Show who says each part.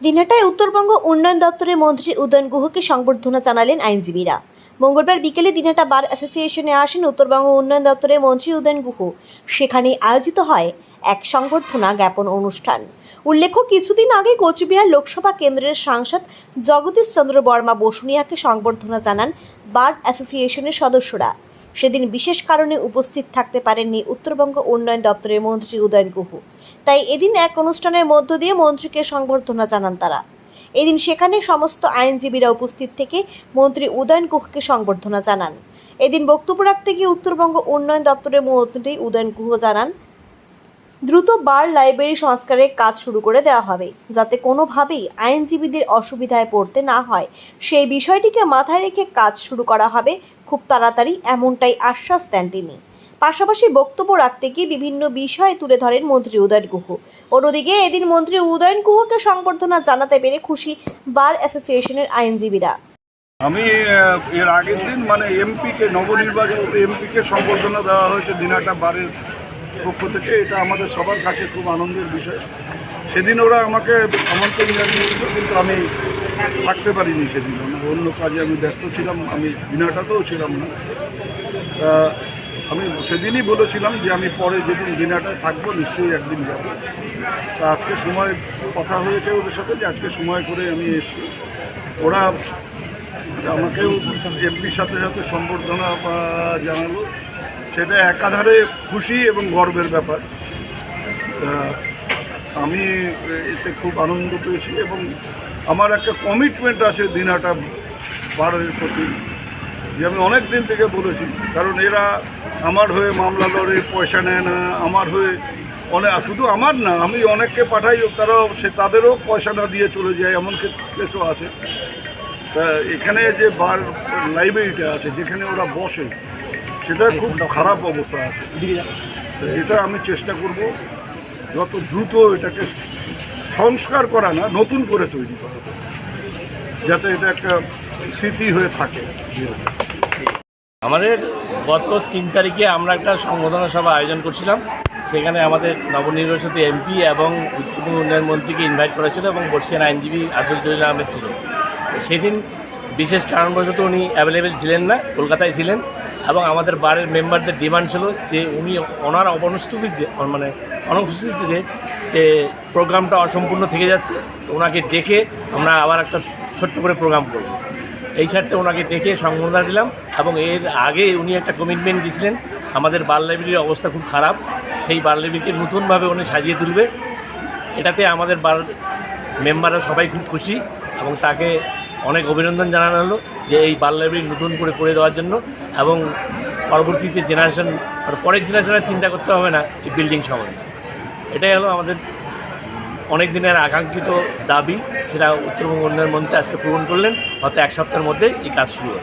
Speaker 1: দিনহাটায় উত্তরবঙ্গ উন্নয়ন দপ্তরের মন্ত্রী উদয়ন গুহকে সংবর্ধনা জানালেন আইনজীবীরা। মঙ্গলবার বিকেলে দিনহাটা বার অ্যাসোসিয়েশনে আসেন উত্তরবঙ্গ উন্নয়ন দপ্তরের মন্ত্রী উদয়ন গুহ। সেখানে আয়োজিত হয় এক সংবর্ধনা জ্ঞাপন অনুষ্ঠান। উল্লেখ্য, কিছুদিন আগে কোচবিহার লোকসভা কেন্দ্রের সাংসদ জগদীশ চন্দ্র বর্মা বসুনিয়াকে সংবর্ধনা জানান বার অ্যাসোসিয়েশনের সদস্যরা। সেদিন বিশেষ কারণে উপস্থিত থাকতে পারেননি উত্তরবঙ্গ উন্নয়ন দপ্তরের মন্ত্রী উদয়ন গুহ। তাই এদিন এক অনুষ্ঠানের মধ্য দিয়ে মন্ত্রীকে সংবর্ধনা জানান তারা। এদিন সেখানে সমস্ত আইনজীবীরা উপস্থিত থেকে মন্ত্রী উদয়ন গুহকে সংবর্ধনা জানান। এদিন বক্তব্য রাখতে গিয়ে উত্তরবঙ্গ উন্নয়ন দপ্তরের মন্ত্রী উদয়ন গুহ জানান দ্রুত বার লাইব্রেরি সংস্কারের কাজ শুরু করে দেওয়া হবে, যাতে কোনোভাবেই আইনজীবীদের অসুবিধায় পড়তে না হয়। সেই বিষয়টিকে মাথায় রেখে কাজ শুরু করা হবে, খুব তাড়াতাড়ি এমনটাই আশ্বাস দেন তিনি। পাশাপাশি বক্তব্য রাখতে গিয়ে বিভিন্ন বিষয় তুলে ধরেন মন্ত্রী উদয়ন গুহ। অন্যদিকে এদিন মন্ত্রী উদয়ন গুহকে সংবর্ধনা জানাতে পেরে খুশি বার অ্যাসোসিয়েশনের আইনজীবীরা।
Speaker 2: আমি এর আগের দিন মানে এমপিকে, নবনির্বাচিত এমপিকে সম্বর্ধনা দেওয়া হয়েছে দিনাটা বারের পক্ষ থেকে এটা আমাদের সবার কাছে খুব আনন্দের বিষয়। সেদিন ওরা আমাকে আমন্ত্রণ জানিয়েছিল, কিন্তু আমি থাকতে পারিনি সেদিন। অন্য কাজে আমি ব্যস্ত ছিলাম, আমি দিনাটাতেও ছিলাম না। আমি সেদিনই বলেছিলাম যে আমি পরে যেদিন দিনাটায় থাকব, নিশ্চয়ই একদিন যাব। তা আজকে সময় কথা হয়েছে ওদের সাথে যে আজকে সময় করে আমি এসেছি। ওরা আমাকেও এমপির সাথে সাথে সম্বর্ধনা, বা জানালো। সেটা একাধারে খুশি এবং গর্বের ব্যাপার। আমি এতে খুব আনন্দ পেয়েছি এবং আমার একটা কমিটমেন্ট আছে দিনাটা বারের প্রতি। যে আমি অনেক দিন থেকে বলেছি, কারণ এরা আমার হয়ে মামলা লড়ে, পয়সা নেয় না, আমার হয়ে অনেক শুধু আমার না, আমি অনেককে পাঠাই তারাও সে তাদেরও পয়সা না দিয়ে চলে যায়, এমন কেসও আছে। তা এখানে যে বার লাইব্রেরিটা আছে, যেখানে ওরা বসে সেটা খুব খারাপ অবস্থা আছে। এটা আমি চেষ্টা করব যত দ্রুত এটাকে সংস্কার করা না, নতুন করে তৈরি করা, যাতে এটা একটা স্মৃতি হয়ে থাকে।
Speaker 3: আমাদের গত তিন তারিখে আমরা একটা সংবর্ধনা সভা আয়োজন করছিলাম। সেখানে আমাদের নবনির্বাচিত এমপি এবং উচ্চতম উন্নয়ন মন্ত্রীকে ইনভাইট করা ছিল এবং বর্ষিয়ান আইনজীবী আব্দুল জলিল আহমেদ ছিল। সেদিন বিশেষ কারণবশত উনি অ্যাভেলেবেল ছিলেন না, কলকাতায় ছিলেন। এবং আমাদের বাড়ির মেম্বারদের ডিমান্ড ছিল যে উনি ওনার অনুপস্থিতিতে মানে অনুপস্থিতিতে যে প্রোগ্রামটা অসম্পূর্ণ থেকে যাচ্ছে, তো ওনাকে দেখে আমরা আবার একটা ছোট্ট করে প্রোগ্রাম করব। এই স্বার্থে ওনাকে দেখে সংবর্ধনা দিলাম এবং এর আগে উনি একটা কমিটমেন্ট দিয়েছিলেন, আমাদের বার লাইব্রেরির অবস্থা খুব খারাপ, সেই বার লাইব্রেরিকে নতুনভাবে উনি সাজিয়ে তুলবে। এটাতে আমাদের বার মেম্বাররা সবাই খুব খুশি এবং তাকে অনেক অভিনন্দন জানানো হলো যে এই বাল লাইব্রেরি নতুন করে করে দেওয়ার জন্য এবং পরবর্তীতে জেনারেশন পরের জেনারেশনের চিন্তা করতে হবে না এই বিল্ডিং সম্বন্ধে। এটাই হলো আমাদের অনেক দিনের আকাঙ্ক্ষিত দাবি, সেটা উত্তরবঙ্গ উন্নয়ন মন্ত্রী আজকে পূরণ করলেন, হয়তো এক সপ্তাহের মধ্যে এই কাজ শুরু হবে।